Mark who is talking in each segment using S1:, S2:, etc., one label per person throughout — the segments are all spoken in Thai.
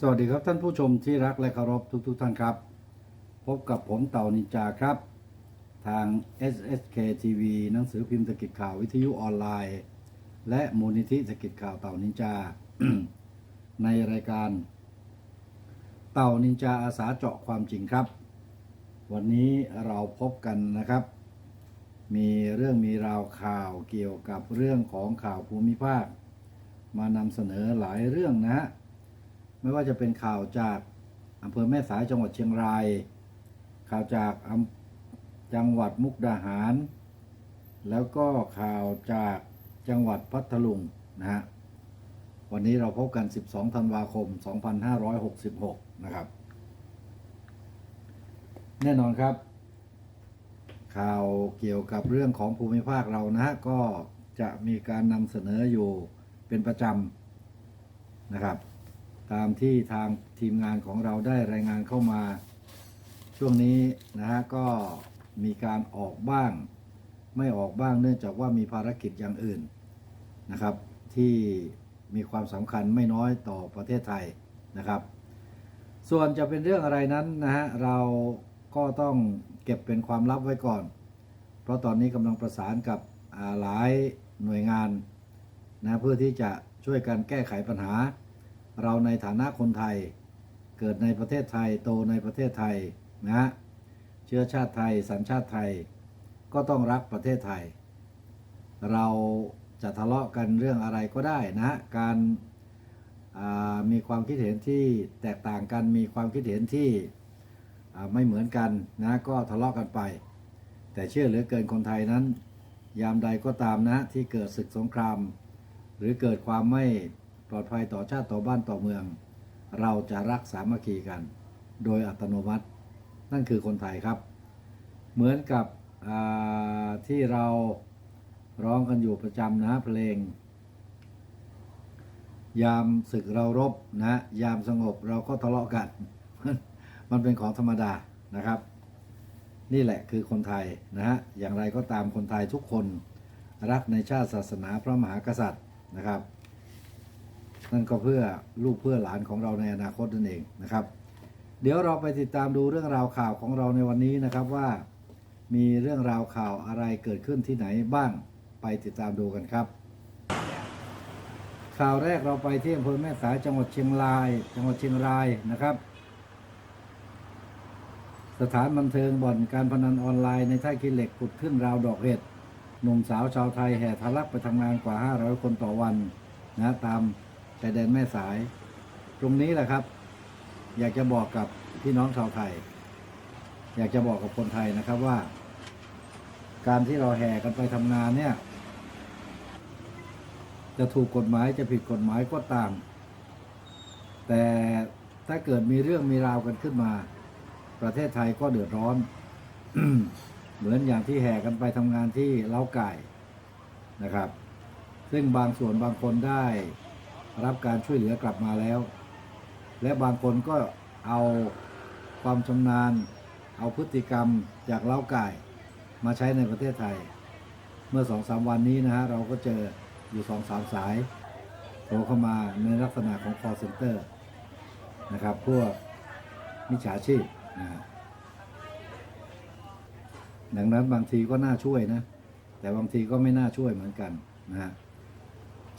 S1: สวัสดีครับท่านผู้ชมที่รักและเคารพทุกๆทท่านครับ พบกับผมเต่านินจาครับ ทาง SSK TV หนังสือพิมพ์สกิจข่าววิทยุออนไลน์ และมูลนิธิสกิจข่าวเต่านินจา ในรายการ เต่านินจาอาสาเจาะความจริงครับ วันนี้เราพบกันนะครับ มีเรื่องมีราวข่าวเกี่ยวกับเรื่องของข่าวภูมิภาค มานำเสนอหลายเรื่องนะฮะ ไม่ว่าจะเป็นข่าวจากอำเภอแม่สายจังหวัดเชียงราย ข่าวจากจังหวัดมุกดาหาร แล้วก็ข่าวจากจังหวัดพัทลุงนะฮะวันนี้เราพบกัน 12 ธันวาคม 2566 นะครับ แน่นอนครับ ข่าวเกี่ยวกับเรื่องของภูมิภาคเรานะฮะก็จะมีการนำเสนออยู่เป็นประจำนะครับ ตามที่ทางทีมงานของเราได้รายงานเข้ามา ช่วงนี้นะฮะก็มีการออกบ้าง ไม่ออกบ้างเนื่องจากว่ามีภารกิจอย่างอื่นนะครับ ที่มีความสำคัญไม่น้อยต่อประเทศไทยนะครับ ส่วนจะเป็นเรื่องอะไรนั้นนะฮะเราก็ต้องเก็บเป็นความลับไว้ก่อน เพราะตอนนี้กำลังประสานกับหลายหน่วยงานนะเพื่อที่จะช่วยกันแก้ไขปัญหา เราในฐานะคนไทย เกิดในประเทศไทยโตในประเทศไทยนะฮะเชื้อชาติไทยสัญชาติไทย ก็ต้องรักประเทศไทย เราจะทะเลาะกันเรื่องอะไรก็ได้นะการามีความคิดเห็นที่แตกต่างกันมีความคิดเห็นที่ไม่เหมือนกันนะก็ทะเลาะกันไป แต่เชื่อเหลือเกินคนไทยนั้น ยามใดก็ตามนะที่เกิดศึกสงคราม หรือเกิดความไม่ ปลอดภัยต่อชาติต่อบ้านต่อเมือง เราจะรักสามัคคีกัน โดยอัตโนมัติ นั่นคือคนไทยครับ เหมือนกับที่เราร้องกันอยู่ประจำนะเพลง ยามศึกเรารบนะ ยามสงบเราก็ทะเลาะกัน มันเป็นของธรรมดานะครับ นี่แหละคือคนไทยนะฮะอย่างไรก็ตามคนไทยทุกคนรักในชาติศาสนาพระมหากษัตริย์นะครับ นั่นก็เพื่อลูกเพื่อหลานของเราในอนาคตนั่นเองนะครับ เดี๋ยวเราไปติดตามดูเรื่องราวข่าวของเราในวันนี้นะครับว่า มีเรื่องราวข่าวอะไรเกิดขึ้นที่ไหนบ้างไปติดตามดูกันครับ ข่าวแรกเราไปที่อำเภอแม่สายจังหวัดเชียงราย จังหวัดเชียงรายนะครับ สถานบันเทิงบ่อนการพนันออนไลน์ในท่าขี้เหล็กขุดขึ้นราวดอกเห็ดหนุ่มสาวชาวไทยแห่ทะลักไปทำงานกว่า 500 คนต่อวันนะตาม ชายแดนแม่สาย ตรงนี้แหละครับ อยากจะบอกกับพี่น้องชาวไทย อยากจะบอกกับคนไทยนะครับว่า การที่เราแห่กันไปทำงานเนี่ย จะถูกกฎหมายจะผิดกฎหมายก็ตาม แต่ถ้าเกิดมีเรื่องมีราวกันขึ้นมา ประเทศไทยก็เดือดร้อน เหมือนอย่างที่แห่กันไปทำงานที่เล้าไก่นะครับ ซึ่งบางส่วนบางคนได้ รับการช่วยเหลือกลับมาแล้ว และบางคนก็เอาความชำนาญ เอาพฤติกรรมจากเล้าไก่มาใช้ในประเทศไทย เมื่อสองสามวันนี้นะฮะเราก็เจออยู่สองสามสายโทรเข้ามาในลักษณะของ call center นะครับ พวกมิจฉาชีพนะดังนั้นบางทีก็น่าช่วยนะ แต่บางทีก็ไม่น่าช่วยเหมือนกันนะฮะ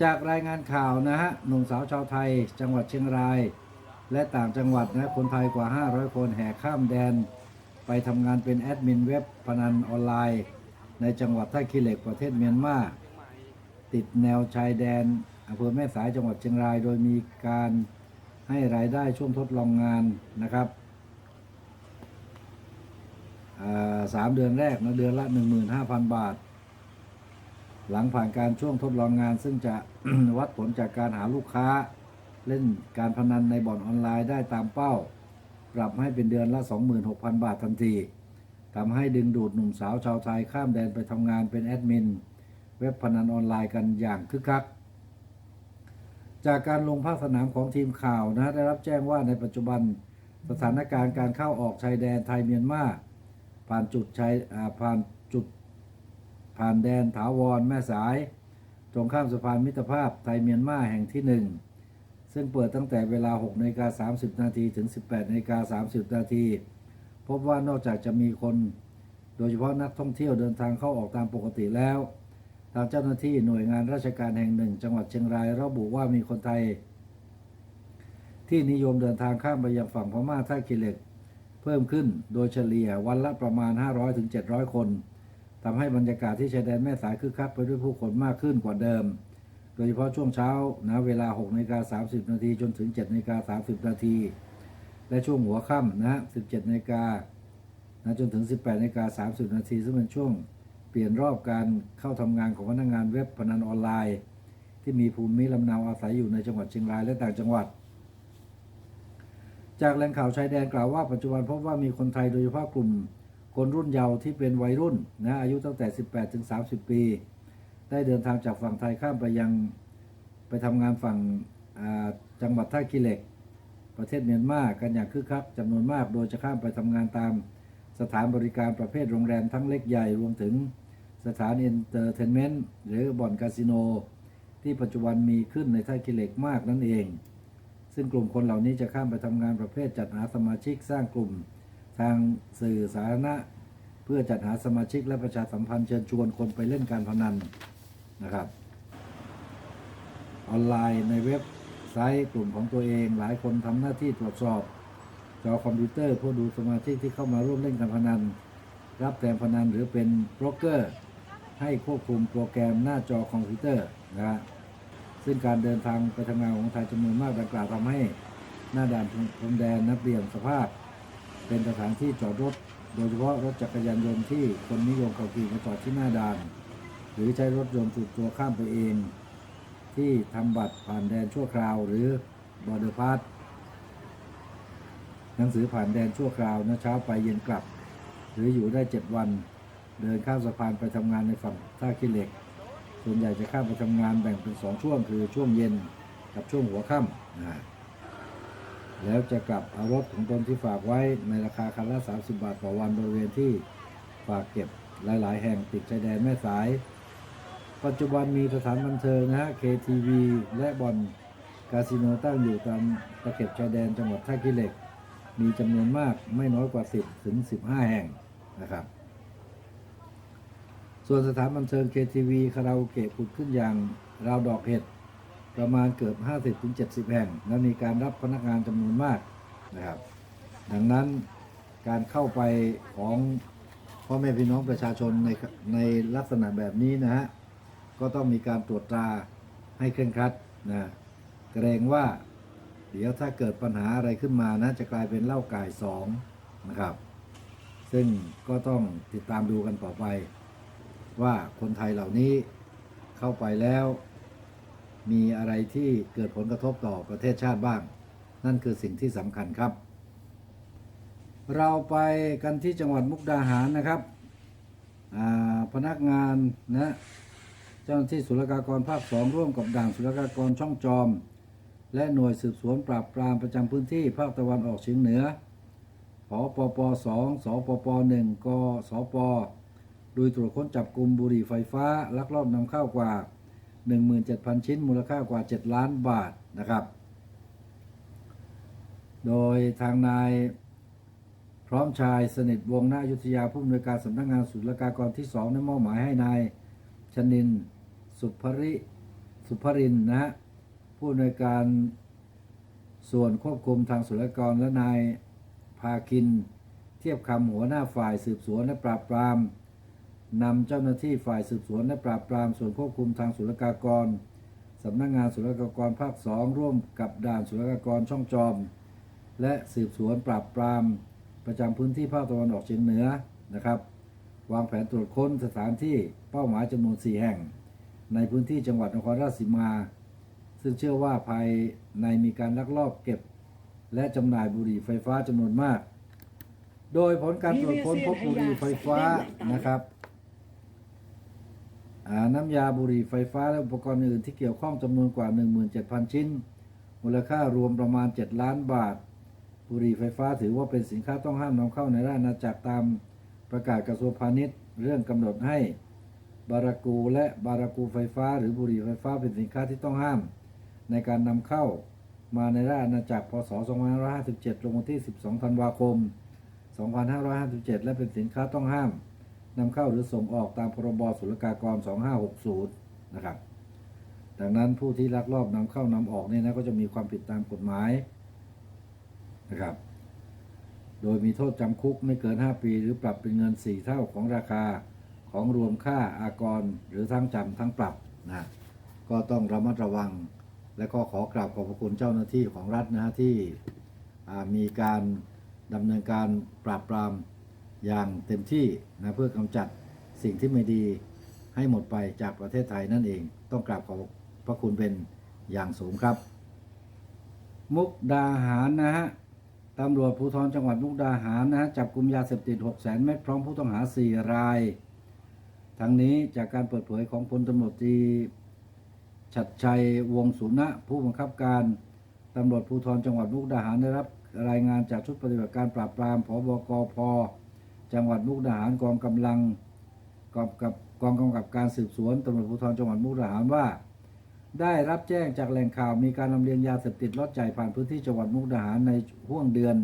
S1: จากรายงานข่าวนะฮะหนุ่มสาวชาวไทย จังหวัดเชียงราย และต่างจังหวัดนะคนไทยกว่า 500 คนแห่ข้ามแดน ไปทำงานเป็นแอดมินเว็บพนันออนไลน์ ในจังหวัดท่าขี้เหล็กประเทศเมียนมาติดแนวชายแดนอำเภอแม่สายจังหวัดเชียงราย โดยมีการให้รายได้ช่วงทดลองงานนะครับสามเดือนแรกนะเดือนละ 15,000 บาท หลังผ่านการช่วงทดลองงาน ซึ่งจะวัดผลจากการหาลูกค้า เล่นการพนันในบ่อนออนไลน์ได้ตามเป้า ปรับให้เป็นเดือนละ 26,000 บาททันทีทำให้ดึงดูดหนุ่มสาวชาวไทยข้ามแดนไปทำงานเป็นแอดมิน เว็บพนันออนไลน์กันอย่างคึกคัก จากการลงภาคสนามของทีมข่าวนะได้รับแจ้งว่าในปัจจุบันสถานการณ์การเข้าออกชายแดนไทยเมียนมาผ่านจุดชายผ่านจุด ผ่านแดนถาวรแม่สาย ตรงข้ามสะพานมิตรภาพไทยเมียนมาแห่งที่หนึ่งซึ่งเปิดตั้งแต่เวลา6นาฬิกา30 นาทีถึง 18นาฬิกา30 นาทีพบว่านอกจากจะมีคน โดยเฉพาะนักท่องเที่ยวเดินทางเข้าออกตามปกติแล้ว ทางเจ้าหน้าที่หน่วยงานราชการแห่งหนึ่ง จังหวัดเชียงรายระบุว่ามีคนไทย ที่นิยมเดินทางข้ามไปยังฝั่งพม่าท่าขีเหล็ก เพิ่มขึ้นโดยเฉลี่ยวันละประมาณ 500-700 คน ทำให้บรรยากาศที่ชายแดนแม่สายคึกคักไปด้วยผู้คนมากขึ้นกว่าเดิม โดยเฉพาะช่วงเช้านะเวลา6นาฬิกา30 นาทีจนถึง7นาฬิกา30 นาที และช่วงหัวค่ำนะ17นาฬิกานะจนถึง 18นาฬิกา30 นาทีซึ่งเป็นช่วงเปลี่ยนรอบการเข้าทำงานของพนักงานเว็บพนันออนไลน์ ที่มีภูมิลำเนาอาศัยอยู่ในจังหวัดเชียงรายและต่างจังหวัด จากแหล่งข่าวชายแดนกล่าวว่าปัจจุบันพบว่ามีคนไทยโดยเฉพาะกลุ่ม คนรุ่นเยาว์ที่เป็นวัยรุ่นนะอายุตั้งแต่ 18ถึง30 ปี ได้เดินทางจากฝั่งไทยข้ามไปยังไปทำงานฝั่งจังหวัดท่าขี้เหล็ก ประเทศเมียนมากันอย่างคึกคักจำนวนมาก โดยจะข้ามไปทำงานตามสถานบริการประเภทโรงแรมทั้งเล็กใหญ่รวมถึงสถานเอนเตอร์เทนเมนต์หรือบ่อนคาสิโน ที่ปัจจุบันมีขึ้นในท่าขี้เหล็กมากนั่นเอง ซึ่งกลุ่มคนเหล่านี้จะข้ามไปทำงานประเภทจัดหาสมาชิกสร้างกลุ่ม ทางสื่อสาธารณะ เพื่อจัดหาสมาชิกและประชาสัมพันธ์เชิญชวนคนไปเล่นการพนันนะครับ ออนไลน์ในเว็บไซต์กลุ่มของตัวเอง หลายคนทำหน้าที่ตรวจสอบ จอคอมพิวเตอร์เพื่อดูสมาชิกที่เข้ามาร่วมเล่นการพนัน รับแทนพนันหรือเป็นโบรกเกอร์ ให้ควบคุมโปรแกรมหน้าจอคอมพิวเตอร์นะฮะซึ่งการเดินทางไปทำงานของไทยจำนวนมากดังกล่าวทำให้หน้าด่านพรมแดนนับเบี่ยงสภาพ เป็นสถานที่จอดรถ โดยเฉพาะรถจักรยานยนต์ที่คนนิยมขับขี่มาจอดที่หน้าด่าน หรือใช้รถยนต์ถูกตัวข้ามไปเอง ที่ทำบัตรผ่านแดนชั่วคราว หรือบอร์เดอร์พาสหนังสือผ่านแดนชั่วคราวนะเช้าไปเย็นกลับ หรืออยู่ได้7วัน เดินข้ามสะพานไปทำงานในฝั่งท่าขี้เหล็ก ส่วนใหญ่จะข้ามไปทำงานแบ่งเป็นสองช่วงคือช่วงเย็นกับช่วงหัวค่ำนะฮะ แล้วจะกลับเอารถของตนที่ฝากไว้ในราคาคันละ 30 บาทต่อวันบริเวณที่ฝากเก็บหลาย ๆ แห่งติดชายแดนแม่สาย ปัจจุบันมีสถานบันเทิงนะฮะ KTV และบอลคาสิโนตั้งอยู่ตามตะเข็บชายแดนจังหวัดท่าขี้เหล็ก มีจำนวนมากไม่น้อยกว่า 10 ถึง 15 แห่งนะครับ ส่วนสถานบันเทิง KTV คาราโอเกะผุดขึ้นอย่างราวดอกเห็ด ประมาณเกือบ 50-70 แห่ง และมีการรับพนักงานจำนวนมากนะครับ ดังนั้นการเข้าไปของพ่อแม่พี่น้องประชาชนในในลักษณะแบบนี้นะฮะ ก็ต้องมีการตรวจตราให้เคร่งครัดนะเกรงว่า เดี๋ยวถ้าเกิดปัญหาอะไรขึ้นมานะ จะกลายเป็นเล้าก่ายสองนะครับ ซึ่งก็ต้องติดตามดูกันต่อไป ว่าคนไทยเหล่านี้เข้าไปแล้ว มีอะไรที่เกิดผลกระทบต่อประเทศชาติบ้าง นั่นคือสิ่งที่สำคัญครับ เราไปกันที่จังหวัดมุกดาหารนะครับพนักงานนะเจ้าหน้าที่ศุลกากรภาคสองร่วมกับด่านศุลกากรช่องจอม และหน่วยสืบสวนปราบปรามประจำพื้นที่ภาคตะวันออกเฉียงเหนือผปปสองสปปหนึ่งกสปโดยตรวจค้นจับกลุ่มบุหรี่ไฟฟ้าลักลอบนำเข้ากว่า 17,000 ชิ้นมูลค่ากว่า 7 ล้านบาทนะครับ โดยทางนายพร้อมชายสนิทวงศ์ณอยุทธยาผู้อำนวยการสำนักงานศุลกากรที่สองได้มอบหมายให้นายชนินสุภริสุภรินนะฮะผู้อำนวยการส่วนควบคุมทางศุลกากรและนายพาคิน เทียบคำหัวหน้าฝ่ายสืบสวนและปราบปราม นำเจ้าหน้าที่ฝ่ายสืบสวนและปราบปรามส่วนควบคุมทางศุลกากรสำนักงานศุลกากรภาคสองร่วมกับด่านศุลกากรช่องจอม และสืบสวนปราบปราม ประจำพื้นที่ภาคตะวันออกเฉียงเหนือนะครับ วางแผนตรวจค้นสถานที่เป้าหมายจำนวน 4 แห่ง ในพื้นที่จังหวัดนครราชสีมา ซึ่งเชื่อว่าภายในมีการลักลอบเก็บ และจำหน่ายบุหรี่ไฟฟ้าจำนวนมาก โดยผลการตรวจค้นพบบุหรี่ไฟฟ้านะครับ อ่าน้ำยาบุหรี่ไฟฟ้าและอุปกรณ์อื่นที่เกี่ยวข้องจำนวนกว่า 17,000 ชิ้น มูลค่ารวมประมาณ 7 ล้านบาท บุหรี่ไฟฟ้าถือว่าเป็นสินค้าต้องห้ามนำเข้าในราชอาณาจักรตามประกาศกระทรวงพาณิชย์ เรื่องกำหนดให้บารากูและบารากูไฟฟ้า หรือบุหรี่ไฟฟ้าเป็นสินค้าที่ต้องห้าม ในการนำเข้ามาในราชอาณาจักรพศ 2557 ลงวันที่ 12 ธันวาคม 2557 และเป็นสินค้าต้องห้าม นำเข้าหรือส่งออกตามพรบศุลกากร 2560 นะครับ ดังนั้นผู้ที่ลักลอบนำเข้านำออกเนี่ยนะก็จะมีความผิดตามกฎหมายนะครับ โดยมีโทษจำคุกไม่เกิน 5 ปี หรือปรับเป็นเงิน 4 เท่าของราคาของรวมค่าอากรหรือทั้งจำทั้งปรับนะก็ต้องระมัดระวัง และก็ขอกราบขอบพระคุณเจ้าหน้าที่ของรัฐนะฮะที่มีการดำเนินการปราบปราม อย่างเต็มที่นะเพื่อกำจัดสิ่งที่ไม่ดีให้หมดไปจากประเทศไทยนั่นเอง ต้องกราบขอบพระคุณเป็นอย่างสูงครับ มุกดาหารนะฮะตำรวจภูธรจังหวัดมุกดาหารนะฮะจับกลุ่มยาเสพติด6 0 0 0 0 0เม็ดพร้อมผู้ต้องหา 4 ราย ทั้งนี้จากการเปิดเผยของพลตำรวจตรีชัดชัยวงสุนะผู้บังคับการตำรวจภูธรจังหวัดมุกดาหารได้รับรายงานจากชุดปฏิบัติการปราบปรามผบกพ จังหวัดมุกดาหารกองกำลังกองกับกองกำกับการสืบสวนตำรวจภูธรจังหวัดมุกดาหารว่า ได้รับแจ้งจากแหล่งข่าวมีการลำเลียงยาเสพติดลอดใจผ่านพื้นที่จังหวัดมุกดาหารในห่วงเดือน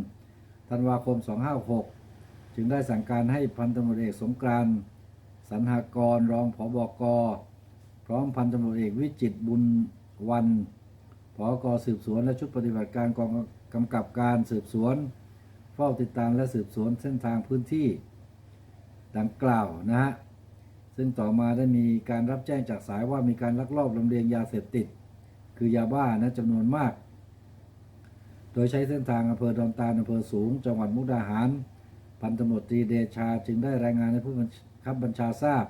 S1: ธันวาคม 256 จึงได้สั่งการให้พันตำรวจเอกสงกรานสรรหากรรองผบกพร้อมพันตำรวจเอกวิจิตบุญวันผอกสืบสวนและชุดปฏิบัติการกองกำกับการสืบสวน เฝ้าติดตามและสืบสวนเส้นทางพื้นที่ดังกล่าวนะฮะ ซึ่งต่อมาได้มีการรับแจ้งจากสายว่ามีการลักลอบลำเลียงยาเสพติด คือยาบ้านะจำนวนมาก โดยใช้เส้นทางอำเภอดอนตาลอำเภอสูง จังหวัดมุกดาหาร พันตำรวจตรีเดชาจึงได้รายงานให้ผู้บัญคับบัญชาทราบ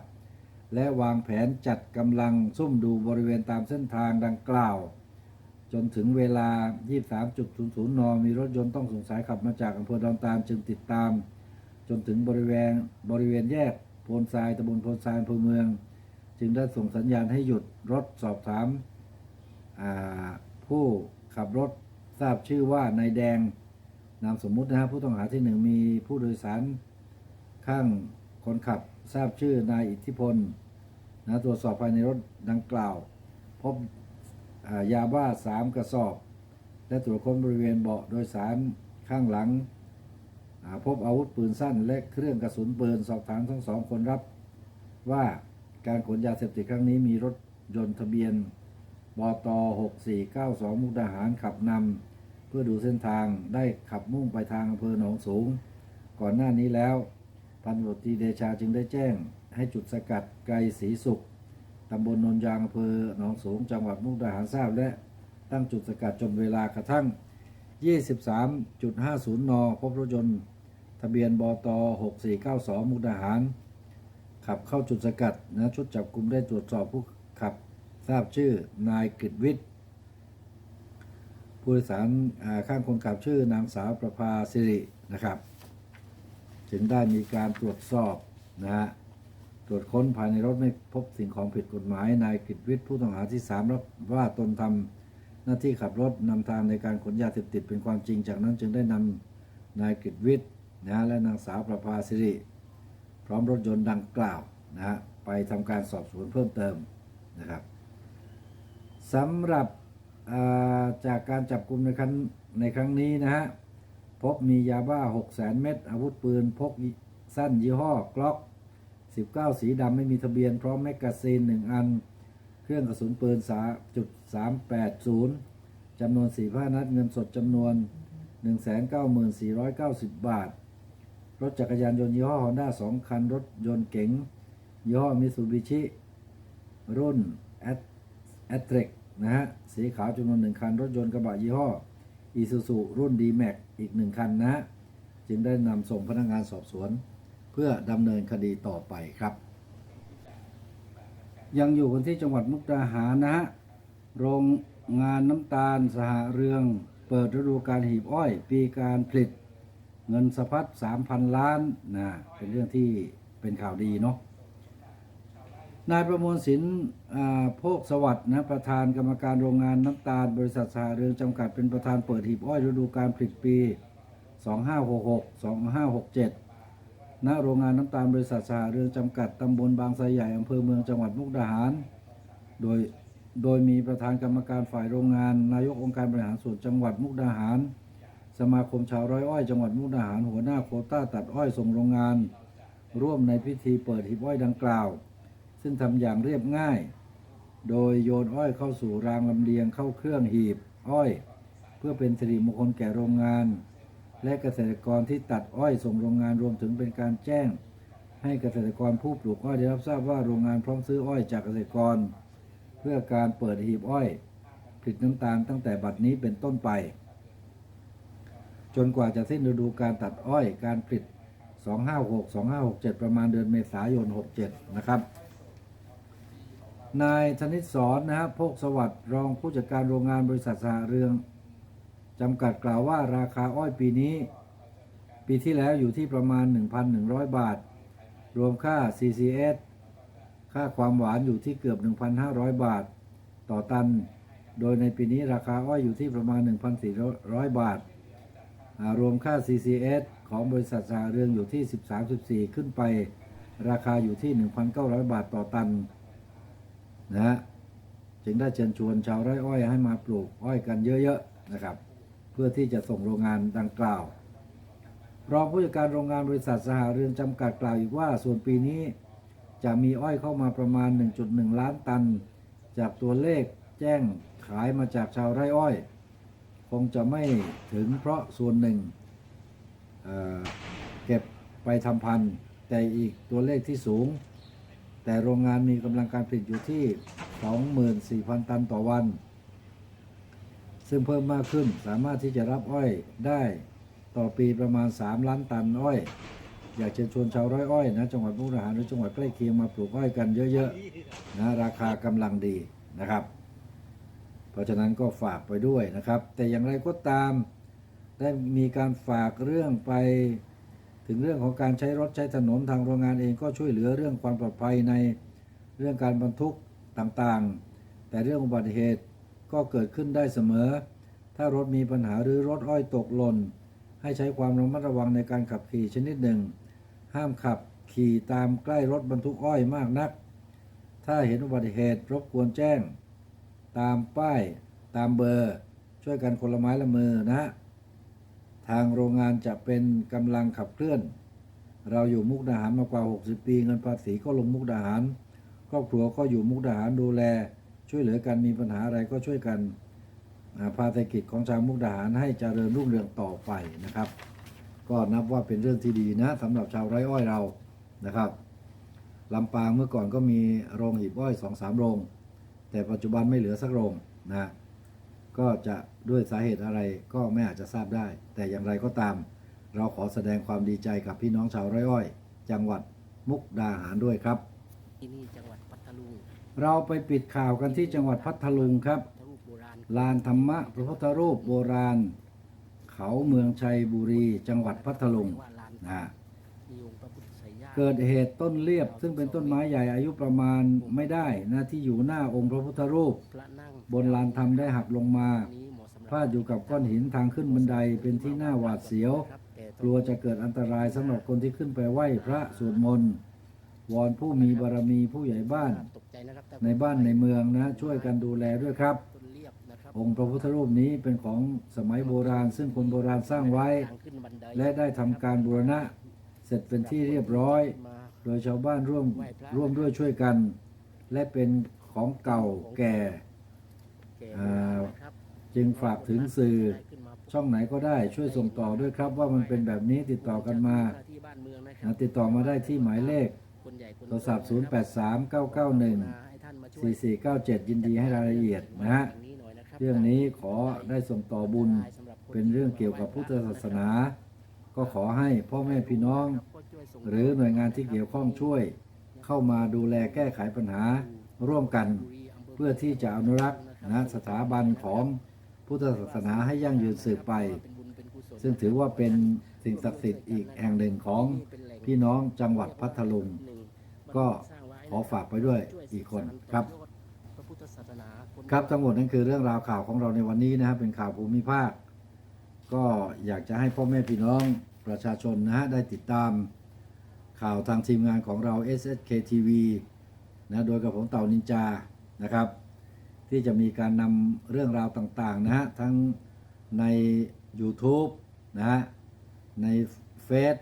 S1: และวางแผนจัดกำลังซุ่มดูบริเวณตามเส้นทางดังกล่าว จนถึงเวลา 23.00 น มีรถยนต์ต้องสงสัยขับมาจากอำเภอดอนตาลจึงติดตาม จนถึงบริเวณบริเวณแยกโพนทรายตำบลโพนทรายอำเภอเมือง จึงได้ส่งสัญญาณให้หยุดรถสอบถามาผู้ขับรถทราบชื่อว่านายแดงนามสมมุตินะฮะผู้ต้องหาที่หนึ่งมีผู้โดยสารข้างคนขับทราบชื่อนายอิทธิพลนะตรวจสอบภายในรถดังกล่าว พบ ยาบ้าสามกระสอบ และตรวจค้นบริเวณเบาะโดยสารข้างหลัง พบอาวุธปืนสั้นและเครื่องกระสุนปืนสอบถามทั้งสองคนรับ ว่าการขนยาเสพติดครั้งนี้มีรถยนต์ทะเบียนบต6492 มุกดาหารขับนำเพื่อดูเส้นทางได้ขับมุ่งไปทางอำเภอหนองสูง ก่อนหน้านี้แล้ว พันตำรวจตรีเดชาจึงได้แจ้งให้จุดสกัดไกลศรีสุข ตำบลนนยางอำเภอหนองสูงจังหวัดมุกดาหารทราบและตั้งจุดสกัดจนเวลากระทั่ง 23.50 น พบรถยนต์ ทะเบียนบต6492 มุกดาหาร ขับเข้าจุดสกัดนะชุดจับกลุ่มได้ตรวจสอบผู้ขับทราบชื่อนายกฤษวิทย์ผู้โดยสารข้างคนขับชื่อนางสาวประภาสิรินะครับ จึงได้มีการตรวจสอบนะฮะ ตรวจค้นภายในรถไม่พบสิ่งของผิดกฎหมาย นายกฤษวิทย์ผู้ต้องหาที่สามรับว่าตนทำหน้าที่ขับรถนำทางในการขนยาเสพติดเป็นความจริง จากนั้นจึงได้นำนายกฤษวิทย์นะและนางสาวประภาสิริ พร้อมรถยนต์ดังกล่าวนะฮะไปทำการสอบสวนเพิ่มเติมนะครับสำหรับจากการจับกลุ่มในครั้งในครั้งนี้นะฮะพบมียาบ้า 6 0 0 0 0เม็ดอาวุธปืนพกสั้นยี่ห้อกล็อก 19 สีดำไม่มีทะเบียน พร้อมแมกกาซีน 1 อัน เครื่องกระสุนปืนจุด380จำนวน4ผ้านัด เงินสดจำนวน 194,90 บาท รถจักรยานยนต์ยี่ห้อ Honda 2คัน รถยนต์เก๋งยี่ห้อมิ t ูบิชิ รุ่น a t r e c นะฮะ สีขาวจำนวนหนึ่งคัน รถยนต์กระบะยี่ห้อ Isuzu รุ่น D-Max อีกหนึ่งคันนะฮะจึงได้นำส่งพนักงานสอบสวน เพื่อดำเนินคดีต่อไปครับ ยังอยู่กันที่จังหวัดมุกดาหารนะฮะโรงงานน้ำตาลสหเรือง เปิดฤดูการหีบอ้อย ปีการผลิต เงินสะพัด 3,000 ล้านนะเป็นเรื่องที่เป็นข่าวดีเนาะนายประมวลสินโภคสวัสดิ์นะประธานกรรมการโรงงานน้ำตาล บริษัทสหเรืองจำกัดเป็นประธานเปิดหีบอ้อยฤดูการผลิตปี 2566 2567 ณโรงงานน้ำตาลบริษัทสหเรืองจำกัดตำบลบางไทรใหญ่อำเภอเมืองจังหวัดมุกดาหาร โดยโดยมีประธานกรรมการฝ่ายโรงงาน นายกองค์การบริหารส่วนจังหวัดมุกดาหาร สมาคมชาวร้อยอ้อยจังหวัดมุกดาหาร หัวหน้าโคต้าตัดอ้อยส่งโรงงาน ร่วมในพิธีเปิดหีบอ้อยดังกล่าว ซึ่งทำอย่างเรียบง่าย โดยโยนอ้อยเข้าสู่รางลำเลียงเข้าเครื่องหีบอ้อย เพื่อเป็นสิริมงคลแก่โรงงาน และเกษตรกรที่ตัดอ้อยส่งโรงงานรวมถึงเป็นการแจ้ง ให้เกษตรกรผู้ปลูกอ้อยได้รับทราบว่าโรงงานพร้อมซื้ออ้อยจากเกษตรกร เพื่อการเปิดหีบอ้อยผลิตน้ำตาลตั้งแต่บัดนี้เป็นต้นไป จนกว่าจะสิ้นฤดูการตัดอ้อยการผลิต 256 2567 ประมาณเดือนเมษายน 67 นะครับนายธนิตสอนนะครับพกสวัสดิ์รองผู้จัดการโรงงานบริษัทสหเรือง จำกัดกล่าวว่าราคาอ้อยปีนี้ ปีที่แล้วอยู่ที่ประมาณ 1,100 บาท รวมค่า CCS ค่าความหวานอยู่ที่เกือบ 1,500 บาท ต่อตัน โดยในปีนี้ราคาอ้อยอยู่ที่ประมาณ 1,400 บาทอ่ารวมค่า CCS ของบริษัทสหเรืองอยู่ที่ 13.4ขึ้นไป ราคาอยู่ที่ 1,900 บาทต่อตันนะฮะจึงได้เชิญชวนชาวไร่อ้อยให้มาปลูกอ้อยกันเยอะๆนะครับ เพื่อที่จะส่งโรงงานดังกล่าว รองผู้จัดการโรงงานบริษัทสหเรือนจำกัดกล่าวอีกว่า ส่วนปีนี้จะมีอ้อยเข้ามาประมาณ 1.1 ล้านตัน จากตัวเลขแจ้งขายมาจากชาวไร่อ้อย คงจะไม่ถึงเพราะส่วนหนึ่งเเก็บไปทำพันธุ์แต่อีกตัวเลขที่สูง แต่โรงงานมีกำลังการผลิตอยู่ที่ 24,000 ตันต่อวัน ซึ่งเพิ่มมากขึ้นสามารถที่จะรับอ้อยได้ต่อปีประมาณ 3 ล้านตันอ้อย อยากเชิญชวนชาวร่อ้อยนะจังหวัดมุกดาหารหรือจังหวัดใกล้เคียงมาปลูกอ้อยกันเยอะๆนะราคากำลังดีนะครับ เพราะฉะนั้นก็ฝากไปด้วยนะครับ แต่อย่างไรก็ตามได้มีการฝากเรื่องไปถึงเรื่องของการใช้รถใช้ถนนทางโรงงานเองก็ช่วยเหลือเรื่องความปลอดภัยในเรื่องการบรรทุกต่างๆ แต่เรื่องอุบัติเหตุ ก็เกิดขึ้นได้เสมอ ถ้ารถมีปัญหาหรือรถอ้อยตกหล่น ให้ใช้ความระมัดระวังในการขับขี่ชนิดหนึ่ง ห้ามขับขี่ตามใกล้รถบรรทุกอ้อยมากนัก ถ้าเห็นอุบัติเหตุรบกวนแจ้ง ตามป้ายตามเบอร์ ช่วยกันคนละไม้ละมือนะฮะ ทางโรงงานจะเป็นกำลังขับเคลื่อน เราอยู่มุกดาหารมากว่า 60 ปี เงินภาษีก็ลงมุกดาหาร ครอบครัวก็อยู่มุกดาหารดูแล ช่วยเหลือกันมีปัญหาอะไรก็ช่วยกันอ่าพาเศรษฐกิจของชาวมุกดาหารให้เจริญรุ่งเรืองต่อไปนะครับ ก็นับว่าเป็นเรื่องที่ดีนะสำหรับชาวไร่อ้อยเรานะครับลำปางเมื่อก่อนก็มีโรงหีบอ้อยสองสามโรง แต่ปัจจุบันไม่เหลือสักโรงนะก็จะด้วยสาเหตุอะไรก็ไม่อาจจะทราบได้ แต่อย่างไรก็ตาม เราขอแสดงความดีใจกับพี่น้องชาวไร่อ้อย จังหวัดมุกดาหารด้วยครับ เราไปปิดข่าวกันที่จังหวัดพัทลุงครับ ลานธรรมะพระพุทธรูปโบราณ เขาเมืองชัยบุรี จังหวัดพัทลุง
S2: นะ
S1: เกิดเหตุต้นเลียบ ซึ่งเป็นต้นไม้ใหญ่อายุประมาณไม่ได้นะที่อยู่หน้าองค์พระพุทธรูป บนลานธรรมได้หักลงมา
S2: นี้าะสำหรับ
S1: พาดอยู่กับก้อนหินทางขึ้นบันไดเป็นที่หน่าหวาดเสียว กลัวจะเกิดอันตรายสำหรับคนที่ขึ้นไปไหว้พระสวดมนต์ วอนผู้มีบารมีผู้ใหญ่บ้าน
S2: ตกใจนะครับแต่
S1: ในบ้านในเมืองนะ ช่วยกันดูแลด้วยครับ
S2: ต้นเรียบนะครับ
S1: องค์พระพุทธรูปนี้เป็นของสมัยโบราณ ซึ่งคนโบราณสร้างไว้
S2: ทางขึ้นบันได
S1: และได้ทำการบูรณะ เสร็จเป็นที่เรียบร้อย
S2: มา
S1: โดยชาวบ้านร่วมร่วมด้วยช่วยกัน และเป็นของเก่าแก่
S2: แก่
S1: อ่า
S2: ครับ
S1: จึงฝากถึงสื่อ
S2: ได้ขึ้นมา
S1: ช่องไหนก็ได้ช่วยส่งต่อด้วยครับ ว่ามันเป็นแบบนี้ติดต่อกันมา
S2: หน้ที่บ้านเมืองนะครั
S1: นะติดต่อมาได้ที่หมายเลข
S2: คนใหญ่คน
S1: โทรศัพท์
S2: โตนะคให้ท่านมาช่วย
S1: 083 991 4497 ยินดีให้รายละเอียดนะฮะ
S2: ย่างนี้หน่อยนะคบ
S1: เรื่องนี้ขอได้ส่งต่อบุญ
S2: ได้สำหรับค
S1: เป็นเรื่องเกี่ยวกับพุทธศาสนา ก็ขอให้พ่อแม่พี่น้อง
S2: ก็ช่วยส่ง
S1: หรือหน่วยงานที่เกี่ยวข้องช่วย เข้ามาดูแลแก้ไขปัญหาร่วมกัน เพื่อที่จะอนุรักษ์นะสถาบันของพุทธศาสนาให้ยั่งยืนสืบไป ซึ่งถือว่าเป็นสิ่งศักดิ์สิทธิ์อีกแห่งหนึ่งของพี่น้องจังหวัดพัทลุง ก็ขอฝากไปด้วยอีกคนครับครับทั้งหมดนั่นคือเรื่องราวข่าวของเราในวันนี้นะครับ เป็นข่าวภูมิภาค ก็อยากจะให้พ่อแม่พี่น้องประชาชนนะฮะได้ติดตามข่าวทางทีมงานของเรา SSK TV นะโดยกับผมเต่านินจานะครับ ที่ที่จะมีการนำเรื่องราวต่างๆนะฮะทั้งใน YouTube นะฮะในเฟซ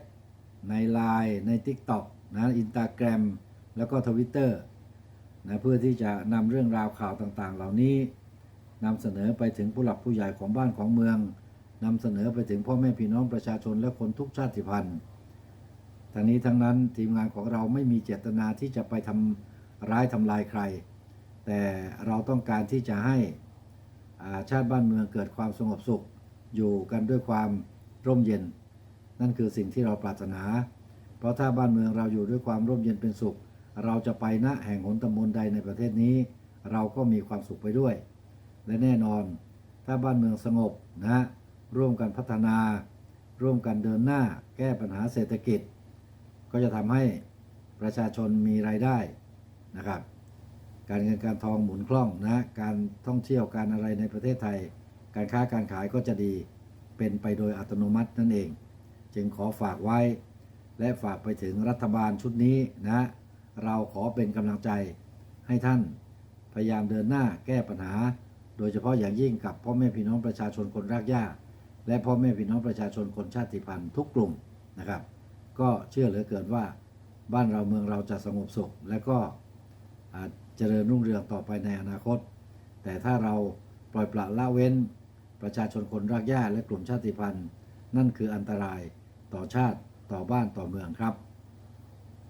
S1: ใน Line ใน TikTok นะอินสตาแกรมแล้วก็ทวิตเตอร์นะเพื่อที่จะนำเรื่องราวข่าวต่างๆ เหล่านี้นำเสนอไปถึงผู้หลักผู้ใหญ่ของบ้านของเมืองนำเสนอไปถึงพ่อแม่พี่น้องประชาชนและคนทุกชาติพันธุ์ทั้งนี้ทั้งนั้นทีมงานของเราไม่มีเจตนาที่จะไปทำร้ายทำลายใคร แต่เราต้องการที่จะให้าชาติบ้านเมืองเกิดความสงบสุข อยู่กันด้วยความร่มเย็น นั่นคือสิ่งที่เราปรารถนา เพราะถ้าบ้านเมืองเราอยู่ด้วยความร่มเย็นเป็นสุข เราจะไปณแห่งหนตำบลใดในประเทศนี้ เราก็มีความสุขไปด้วย และแน่นอน ถ้าบ้านเมืองสงบนะร่วมกันพัฒนา ร่วมกันเดินหน้า แก้ปัญหาเศรษฐกิจ ก็จะทำให้ประชาชนมีรายได้นะครับ การเงินการทองหมุนคล่องนะการท่องเที่ยวการอะไรในประเทศไทย การค้าการขายก็จะดีเป็นไปโดยอัตโนมัตินั่นเอง จึงขอฝากไว้ และฝากไปถึงรัฐบาลชุดนี้นะ เราขอเป็นกำลังใจให้ท่านพยายามเดินหน้าแก้ปัญหา โดยเฉพาะอย่างยิ่งกับพ่อแม่พี่น้องประชาชนคนรากหญ้า และพ่อแม่พี่น้องประชาชนคนชาติพันธุ์ทุกกลุ่มนะครับ ก็เชื่อเหลือเกินว่าบ้านเราเมืองเราจะสงบสุข และก็เจริญรุ่งเรืองต่อไปในอนาคต แต่ถ้าเราปล่อยปละละเว้น ประชาชนคนรากหญ้าและกลุ่มชาติพันธุ์ นั่นคืออันตรายต่อชาติ ต่อบ้านต่อเมืองครับ